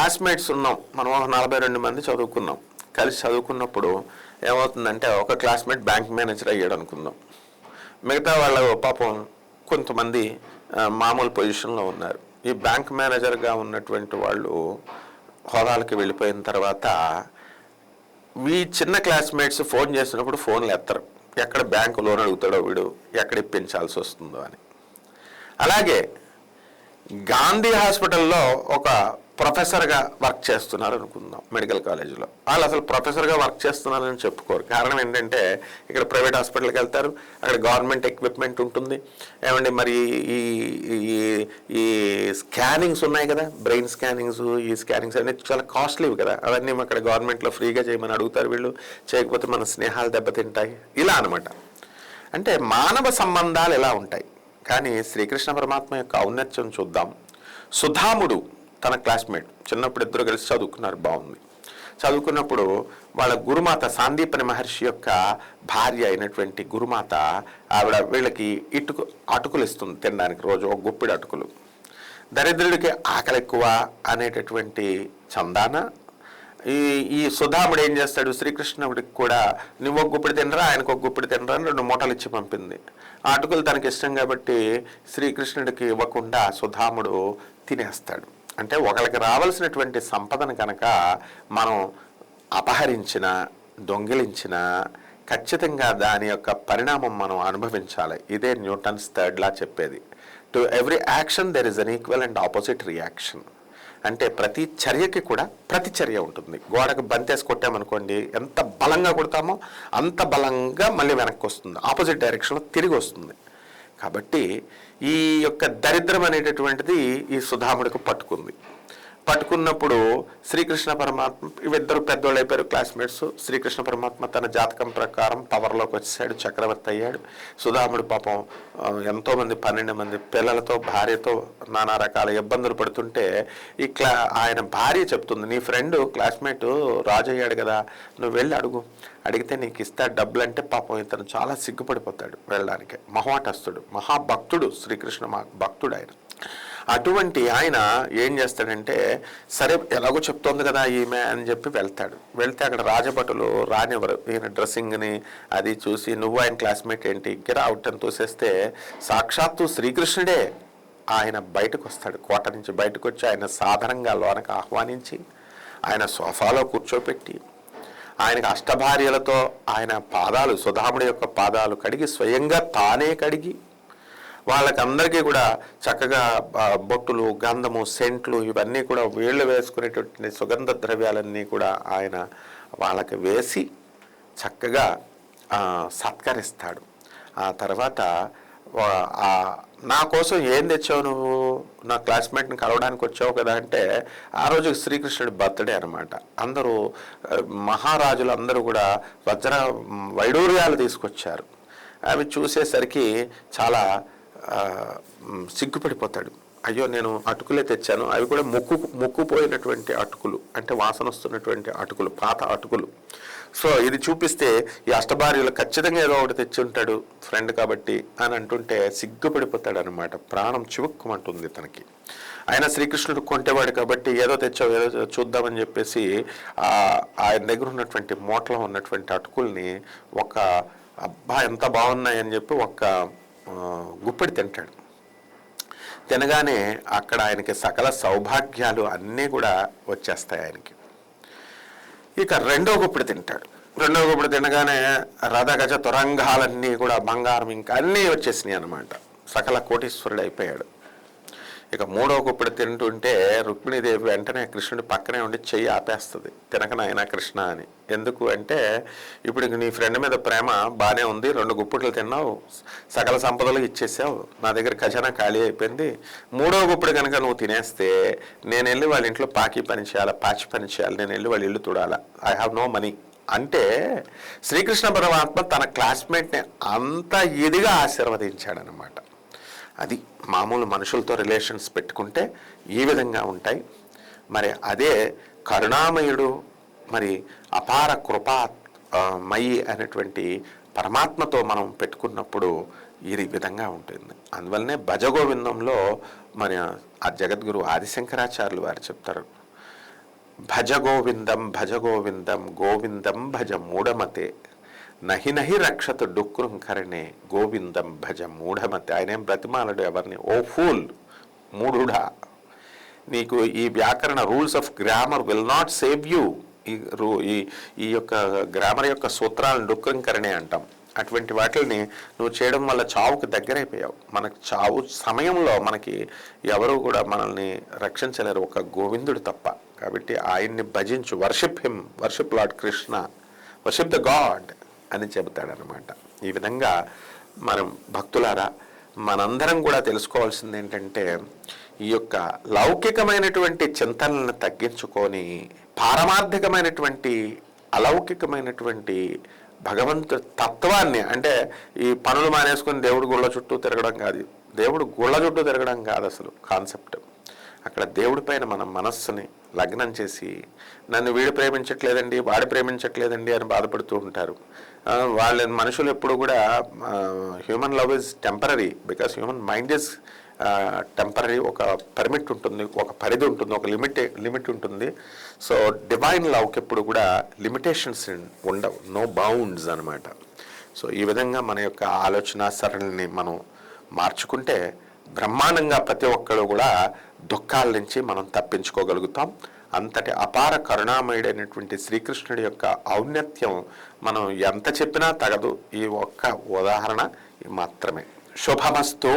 Classmates ఉన్నాం. మనం ఒక నలభై రెండు మంది చదువుకున్నాం. కలిసి చదువుకున్నప్పుడు ఏమవుతుందంటే ఒక క్లాస్మేట్ బ్యాంక్ మేనేజర్ అయ్యాడు అనుకుందాం. మిగతా వాళ్ళ పాపం కొంతమంది మామూలు పొజిషన్లో ఉన్నారు. ఈ బ్యాంక్ మేనేజర్గా ఉన్నటువంటి వాళ్ళు హోదాలకి వెళ్ళిపోయిన తర్వాత మీ చిన్న క్లాస్మేట్స్ ఫోన్ చేసినప్పుడు ఫోన్లు ఎత్తరు ఎక్కడ బ్యాంకు లోన్ అడుగుతాడో వీడు ఎక్కడ ఇప్పించాల్సి వస్తుందో అని. అలాగే గాంధీ హాస్పిటల్లో ఒక ప్రొఫెసర్గా వర్క్ చేస్తున్నారు అనుకుందాం మెడికల్ కాలేజీలో. వాళ్ళు అసలు ప్రొఫెసర్గా వర్క్ చేస్తున్నారని చెప్పుకోరు. కారణం ఏంటంటే ఇక్కడ ప్రైవేట్ హాస్పిటల్కి వెళ్తారు అక్కడ గవర్నమెంట్ ఎక్విప్మెంట్ ఉంటుంది. ఏమండి మరి ఈ ఈ ఈ స్కానింగ్స్ ఉన్నాయి కదా బ్రెయిన్ స్కానింగ్స్ ఈ స్కానింగ్స్ అనేది చాలా కాస్ట్లీవి కదా. అవన్నీ అక్కడ గవర్నమెంట్లో ఫ్రీగా చేయమని అడుగుతారు వీళ్ళు. చేయకపోతే మన స్నేహాలు దెబ్బతింటాయి. ఇలా అనమాట అంటే మానవ సంబంధాలు ఎలా ఉంటాయి? కానీ శ్రీకృష్ణ పరమాత్మ యొక్క ఔన్నత్యం చూద్దాం. సుధాముడు తన క్లాస్మేట్ చిన్నప్పుడు ఇద్దరు కలిసి చదువుకున్నారు బాగుంది. చదువుకున్నప్పుడు వాళ్ళ గురుమాత సాందీపని మహర్షి యొక్క భార్య అయినటువంటి గురుమాత ఆవిడ వీళ్ళకి ఇటుకు అటుకులు ఇస్తుంది తినడానికి రోజు ఒక గుప్పిడి అటుకులు. దరిద్రుడికి ఆకలి ఎక్కువ అనేటటువంటి చందాన. ఈ ఈ సుధాముడు ఏం చేస్తాడు? శ్రీకృష్ణుడికి కూడా నువ్వు ఒక గుప్పిడి తినరా ఆయనకు ఒక గుప్పిడి తినరా అని రెండు మూటలు ఇచ్చి పంపింది. ఆ అటుకులు తనకి ఇష్టం కాబట్టి శ్రీకృష్ణుడికి ఇవ్వకుండా సుధాముడు తినేస్తాడు. అంటే ఒకరికి రావాల్సినటువంటి సంపదను కనుక మనం అపహరించిన దొంగిలించిన ఖచ్చితంగా దాని యొక్క పరిణామం మనం అనుభవించాలి. ఇదే న్యూటన్స్ థర్డ్లా చెప్పేది. To every action there is an equal and opposite reaction. అంటే ప్రతి చర్యకి కూడా ప్రతిచర్య ఉంటుంది. గోడకు బంతేసి కొట్టామనుకోండి ఎంత బలంగా కొడతామో అంత బలంగా మళ్ళీ వెనక్కి వస్తుంది. ఆపోజిట్ డైరెక్షన్లో తిరిగి వస్తుంది. కాబట్టి ఈ యొక్క దరిద్రం అనేటటువంటిది ఈ సుధాముడికి పట్టుకుంది. పట్టుకున్నప్పుడు శ్రీకృష్ణ పరమాత్మ ఇవిద్దరు పెద్దోళ్ళు అయిపోయారు క్లాస్మేట్స్ శ్రీకృష్ణ పరమాత్మ తన జాతకం ప్రకారం పవర్లోకి వచ్చేసాడు చక్రవర్తి అయ్యాడు. సుధాముడు పాపం ఎంతోమంది పన్నెండు మంది పిల్లలతో భార్యతో నానా రకాల ఇబ్బందులు పడుతుంటే ఈ క్లా ఆయన భార్య చెప్తుంది నీ ఫ్రెండ్ క్లాస్మేట్ రాజు అయ్యాడు కదా నువ్వు వెళ్ళి అడుగు. అడిగితే నీకు ఇస్తా డబ్బులు అంటే పాపం ఇతను చాలా సిగ్గుపడిపోతాడు వెళ్ళడానికి. మహాటస్తుడు మహాభక్తుడు శ్రీకృష్ణ మా భక్తుడు ఆయన. అటువంటి ఆయన ఏం చేస్తాడంటే సరే ఎలాగో చెప్తోంది కదా ఈమె అని చెప్పి వెళ్తాడు. వెళ్తే అక్కడ రాజభటులు రానివ్వరు. ఈయన డ్రెస్సింగ్ని అది చూసి నువ్వు ఆయన క్లాస్మేట్ ఏంటి? గిరా అవుట్ అని తోసేస్తే సాక్షాత్తు శ్రీకృష్ణుడే ఆయన బయటకు వస్తాడు కోట నుంచి బయటకు వచ్చి ఆయన సాధారణంగా లోనకు ఆహ్వానించి ఆయన సోఫాలో కూర్చోపెట్టి ఆయనకు అష్టభార్యలతో ఆయన పాదాలు సుధాముడి యొక్క పాదాలు కడిగి స్వయంగా తానే కడిగి వాళ్ళకందరికీ కూడా చక్కగా బొట్టులు గంధము సెంట్లు ఇవన్నీ కూడా వీళ్ళు వేసుకునేటువంటి సుగంధ ద్రవ్యాలన్నీ కూడా ఆయన వాళ్ళకి వేసి చక్కగా సత్కరిస్తాడు. ఆ తర్వాత నా కోసం ఏం తెచ్చావు నువ్వు? నా క్లాస్మేట్ని కలవడానికి వచ్చావు కదా అంటే ఆ రోజు శ్రీకృష్ణుడి బర్త్డే అనమాట అందరూ మహారాజులు అందరూ కూడా వజ్ర వైడూర్యాలు తీసుకొచ్చారు. అవి చూసేసరికి చాలా సిగ్గుపడిపోతాడు. అయ్యో నేను అటుకులే తెచ్చాను. అవి కూడా ముక్కు ముక్కుపోయినటువంటి అటుకులు. అంటే వాసన వస్తున్నటువంటి అటుకులు పాత అటుకులు. సో ఇది చూపిస్తే ఈ అష్టభార్యులు ఖచ్చితంగా ఏదో ఒకటి తెచ్చి ఉంటాడు ఫ్రెండ్ కాబట్టి అని అంటుంటే సిగ్గుపడిపోతాడు అనమాట ప్రాణం చివుక్కుమంటుంది తనకి. ఆయన శ్రీకృష్ణుడు కొంటేవాడు కాబట్టి ఏదో తెచ్చావు ఏదో చూద్దామని చెప్పేసి ఆయన దగ్గర ఉన్నటువంటి మూటలో ఉన్నటువంటి అటుకుల్ని ఒక అబ్బా ఎంత బాగున్నాయని చెప్పి ఒక గుప్పెడి తింటాడు. తినగానే అక్కడ ఆయనకి సకల సౌభాగ్యాలు అన్నీ కూడా వచ్చేస్తాయి ఆయనకి. ఇక రెండో గుప్పిడి తింటాడు. రెండో గుప్పిడి తినగానే రథగజ తురంగాలన్నీ కూడా బంగారం ఇంకా అన్నీ వచ్చేసినాయి అనమాట సకల కోటీశ్వరుడు అయిపోయాడు. ఇక మూడో గుప్పిడి తింటుంటే రుక్మిణీదేవి వెంటనే కృష్ణుడి పక్కనే ఉండి చెయ్యి ఆపేస్తుంది. తినక నాయనా కృష్ణ అని. ఎందుకు అంటే ఇప్పుడు నీ ఫ్రెండ్ మీద ప్రేమ బాగానే ఉంది రెండు గుప్పిట్లు తిన్నావు సకల సంపదలు ఇచ్చేసావు నా దగ్గర ఖజానా ఖాళీ అయిపోయింది. మూడో గుప్పిడు కనుక నువ్వు తినేస్తే నేను వెళ్ళి వాళ్ళ ఇంట్లో పాకి పని చేయాలా పాచి పని చేయాలి నేను వెళ్ళి వాళ్ళ ఇల్లు తుడాలా? ఐ హ్యావ్ నో మనీ అంటే శ్రీకృష్ణ పరమాత్మ తన క్లాస్మేట్ని అంత ఇదిగా ఆశీర్వదించాడనమాట అది మామూలు మనుషులతో రిలేషన్స్ పెట్టుకుంటే ఈ విధంగా ఉంటాయి. మరి అదే కరుణామయుడు మరి అపార కృపా మయి అనేటువంటి పరమాత్మతో మనం పెట్టుకున్నప్పుడు ఈ విధంగా ఉంటుంది. అందువల్లనే భజగోవిందంలో మరి ఆ జగద్గురు ఆదిశంకరాచార్యులు వారు చెప్తారు. భజ గోవిందం గోవిందం భజ మూఢమతే. నహి నహి రక్షత డుక్కురం కరణే గోవిందం భజ మూఢమతి. ఆయనేం బ్రతిమాలడు ఎవరిని? ఓ ఫూల్ మూఢుడా. నీకు ఈ వ్యాకరణ rules of grammar will not save you. ఈ రూ ఈ ఈ యొక్క గ్రామర్ యొక్క సూత్రాలను డుక్కరింకరణే అంటాం. అటువంటి వాటిని నువ్వు చేయడం వల్ల చావుకు దగ్గరైపోయావు. మనకు చావు సమయంలో మనకి ఎవరు కూడా మనల్ని రక్షించలేరు. ఒక గోవిందుడు తప్ప. కాబట్టి ఆయన్ని భజించు worship him worship lord Krishna worship the god. అని చెబుతాడనమాట ఈ విధంగా మనం భక్తులారా మనందరం కూడా తెలుసుకోవాల్సింది ఏంటంటే ఈ యొక్క లౌకికమైనటువంటి చింతనలను తగ్గించుకొని పారమార్థికమైనటువంటి అలౌకికమైనటువంటి భగవంతు తత్వాన్ని అంటే ఈ పనులు మానేసుకుని దేవుడు గుళ్ళ చుట్టూ తిరగడం కాదు దేవుడు గుళ్ళ చుట్టూ తిరగడం కాదు అసలు కాన్సెప్ట్. అక్కడ దేవుడి పైన మన మనస్సుని లగ్నం చేసి నన్ను వీడు ప్రేమించట్లేదండి వాడు ప్రేమించట్లేదండి అని బాధపడుతూ ఉంటారు. వాళ్ళ మనుషులు ఎప్పుడు కూడా human love is temporary because human mind is temporary ఒక పర్మిట్ ఉంటుంది ఒక పరిధి ఉంటుంది ఒక లిమిట్ లిమిట్ ఉంటుంది. సో డివైన్ లవ్కి ఎప్పుడు కూడా లిమిటేషన్స్ ఉండవు. నో బౌండ్స్ అనమాట సో ఈ విధంగా మన యొక్క ఆలోచన సరళిని మనం మార్చుకుంటే బ్రహ్మాండంగా ప్రతి ఒక్కరు కూడా దుఃఖాల నుంచి మనం తప్పించుకోగలుగుతాం. అంతటి అపార కరుణామయుడైనటువంటి శ్రీకృష్ణుడి యొక్క ఔన్నత్యం మనం ఎంత చెప్పినా తగదు. ఈ ఒక్క ఉదాహరణ మాత్రమే. శుభమస్తు.